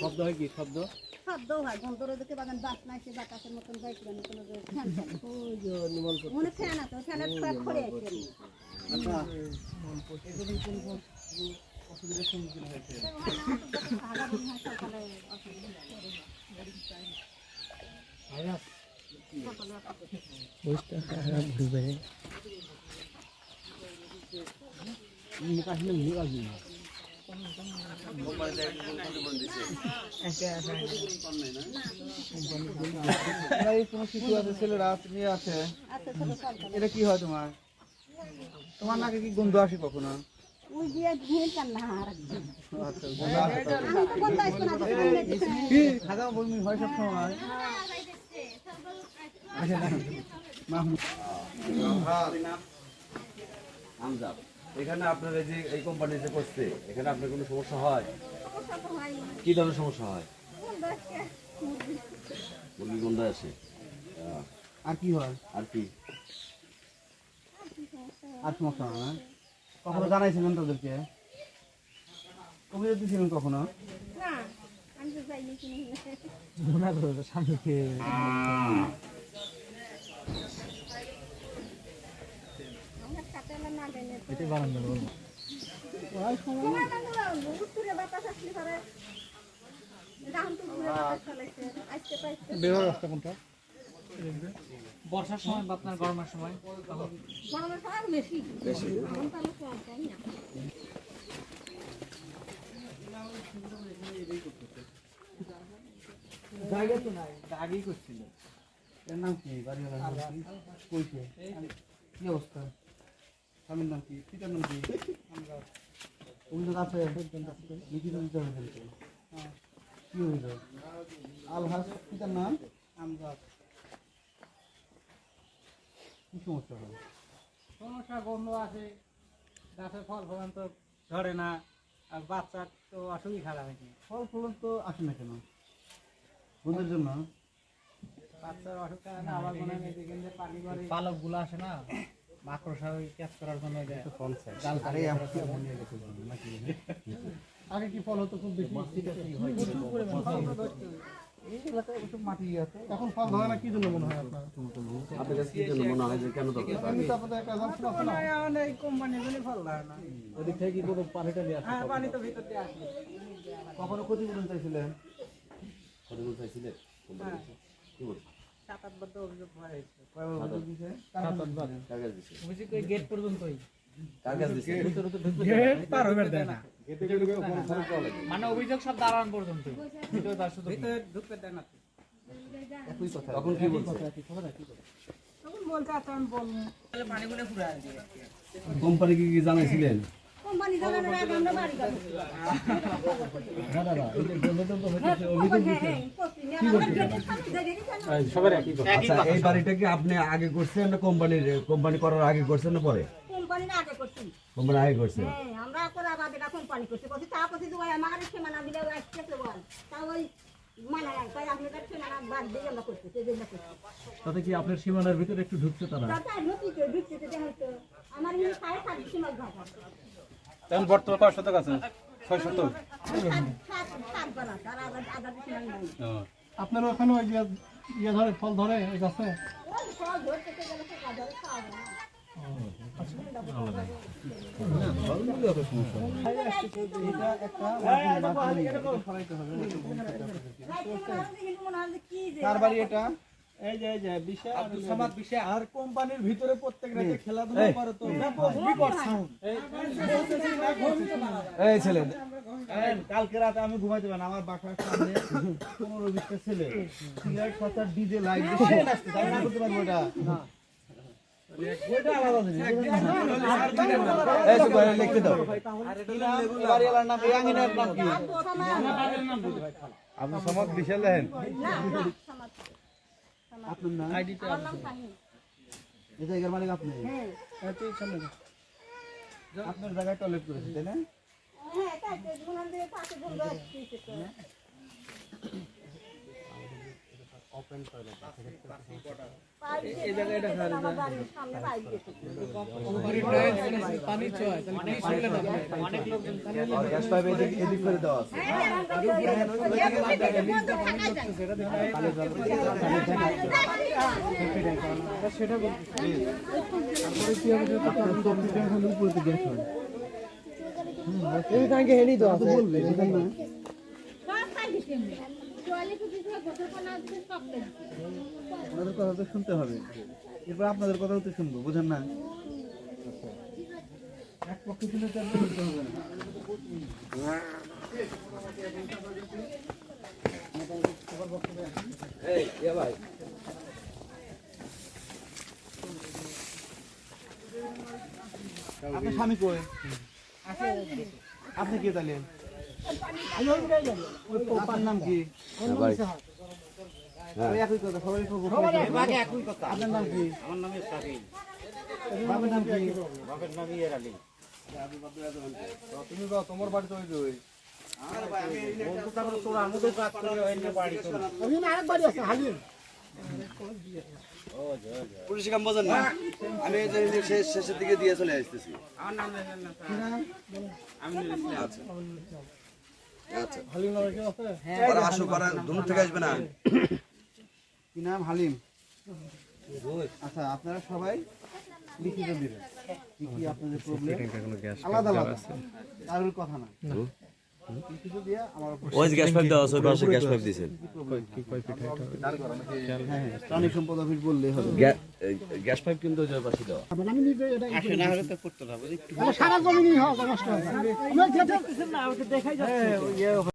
শব্দ হয় কি? শব্দ? শব্দ হয়। গন্ধর ওদিকে বাগান বাস নাই সে বাতাসের মতন যাই করে কোনো মনে ফ্যান আছে ফ্যানের ফ্যান করে আছে। আচ্ছা। এতদিন কোন কোন অসুবিধার সম্মুখীন হয়েছে এই কোনো শিশু আছে ছেলেরা মেয়ে আছে আচ্ছা এটা কি হয় তোমার তোমার নাকি কি গন্ধ আসে কখনো না আচ্ছা আসব না খাজা বলমি হয় সব সময় আসে না মাহমুদ আমজাদ এখানে আপনার এই যে এই কোম্পানি যে করছে এখানে আপনার কোনো সমস্যা হয়। কি ধরনের সমস্যা হয়? মুরগি। গন্ধ আসে আর কি হয়? আর কি? আর সমস্যা হয় না? কখনো জানাইছিলেন তাদেরকে? অভিযোগ দিয়েছিলেন কখনো? না, আমি তো যাইনি কিনে আমার সাথে এলা না গেলে তো- সময় লাগল না, উত্তরে বাতাস আসলে পরে রাহুল চালাইছে, আজকে পাইছে। বর্ষার সময় বা আপনার গরমের সময়? গরমের সময় আরও বেশি না? জায়গা তো নাই। আগেই করছিল। এর নাম কি? কইছে। কি অবস্থা? স্বামীর নাম কি? পিতার নাম কি? অভিযোগ আছে লিখিত দিতে হবে। কিন্তু। কি অভিযোগ আলহাস পিতার নাম? আমজাদ কি সমস্যা হয় সমস্যা গন্ধ আছে। গাছের ফল ফলান তো ধরে না আর বাচ্চার তো অসুবিধা খারাপ হয়েছে ফল ফলন তো আসে না কেন? বন্ধুর জন্য? বাচ্চার অসুখ কারণে আবার মনে হয় পানি পালকগুলো আসে না? মাকড়সা ওই ক্যাচ করার জন্য আগে কি ফল হতো খুব বেশি? এখন ফল ধরে না কি জন্য মনে হয় আপনার? আপনার কি জন্য মনে হয় যে কেন দরকার? আমি তো আপনাদের একটা জানতে পারছি না? এই কোম্পানির জন্য ফল ধরে না। ওদিক থেকে কি কোনো পানিটা নিয়ে হ্যাঁ পানি তো ভিতর দিয়ে আসে। কখনো ক্ষতিপূরণ চাইছিলেন? কতগুলো চাইছিলেন? হ্যাঁ। কি বলছে সাত আটবার তো অভিযোগ হয়েছে। কয়বার অভিযোগ দিছে? কার কাছে দিছিলেন? দিছে। অভিযোগ ওই গেট পর্যন্তই। কার কাছে দিছে। পার হবে দেয় না। মানে অভিযোগ সব দাঁড়ান পর্যন্ত। ভিতরে তার শুধু ভিতরে ঢুকতে দেয় না একই কথা। তখন কি বলছে? তখন বলতে আচ্ছা পানি গুলো কোম্পানি কি কি জানাইছিলেন? কোম্পানি জানানোর আগে আমরা বাড়ি যাব। খবর হ্যাঁ, হ্যাঁ, প্রতিদিন আমার গেটের সামনে দেখে গেছেন? আচ্ছা এই বাড়িটা কি আপনি আগে করছেন না কোম্পানির কোম্পানি করার আগে করছেন না পরে? আগে করছি। কোম্পানি আগে করছেন? হ্যাঁ, আমরা করে আবার এটা কোম্পানি করছি। করছি তা আমার দিলে আসছে বল। তা ওই মানা তাতে কি আপনার সীমানার ভিতরে একটু ঢুকছে তারা? এখন বর্তমান কয় শতক আছে? ছয় শতক। তার আপনার ওখানে ওই ইয়ে ধরে ফল ধরে ওই গাছে? ওই ফল ধরতে তো গেলে তো কাজে খাওয়া যায় না। রাইতে যে কিন্তু যে কি যে কার বাড়ি এটা এই যে এই যে বিশা আব্দুল সামাদ বিশা আর কোম্পানির ভিতরে প্রত্যেক রাতে খেলাধুলা করে তো বিকট সাউন্ড এই। ছেলে। কালকে রাতে আমি ঘুমাইতে পারি আমার বাসার সামনে পনেরো বিশটা ছেলে। সিগারেট ডিজে লাইট দিয়ে নাচতে না করতে পারব এটা? লিখতে দাও। আপনি সমাজ বিশাল দেখেন। আপনার নাম? আমার নাম শাহিন। এই জায়গার মালিক আপনি? হ্যাঁ। আপনার জায়গায় টয়লেট করেছে তাই না? হ্যাঁ তাই তো মনে হয় পাশে ওপেন টয়লেট পাঁচ আমার বাড়ির সামনে পাইপ গেছে পানি চয় তাহলে কি শুনলেন আপনি আর গ্যাস পাইপ এদিক এদিক করে দেওয়া আছে সেটা বলতে আপনার চব্বিশ ঘণ্টার মধ্যে উপরে গ্যাস হয় এই তাকে হেলি দাও তো বলবে না ওনাদের কথা তো শুনতে হবে। এরপর আপনাদের কথাও তো শুনব, বুঝেন না? এক পক্ষ শুনে শুনতে হবে না। এই ভাই স্বামী আপনি কে তাহলে? নাম কি ভাই ওই একই কথা সবাই খবর একই কথা আপনার নাম কি আমার নাম শাকিল বাবার নাম কি বাবার নাম? ইয়ার আলী তুমি তোমার বাড়ি তো ওই যে পুলিশ কাম বোঝেন না আমি শেষের দিকে দিয়ে চলে আসতেছি আচ্ছা। আচ্ছা। ওরা আসুক ওরা দূর থেকে আসবে না। কি নাম? হালিম। আচ্ছা আপনারা সবাই লিখিত দিবেন। কি কি আপনাদের প্রবলেম আলাদা আলাদা। কারোর কথা না। ওই গ্যাস পাইপ দেওয়া আছে পাশে গ্যাস পাইপ দিয়েছেন। প্রাণী সম্পদ অফিস বললেই হবে গ্যাস পাইপ কিন্তু ওই পাশে দেওয়া। আসে না হলে তো করতে হবে সারা জমি নষ্ট হবে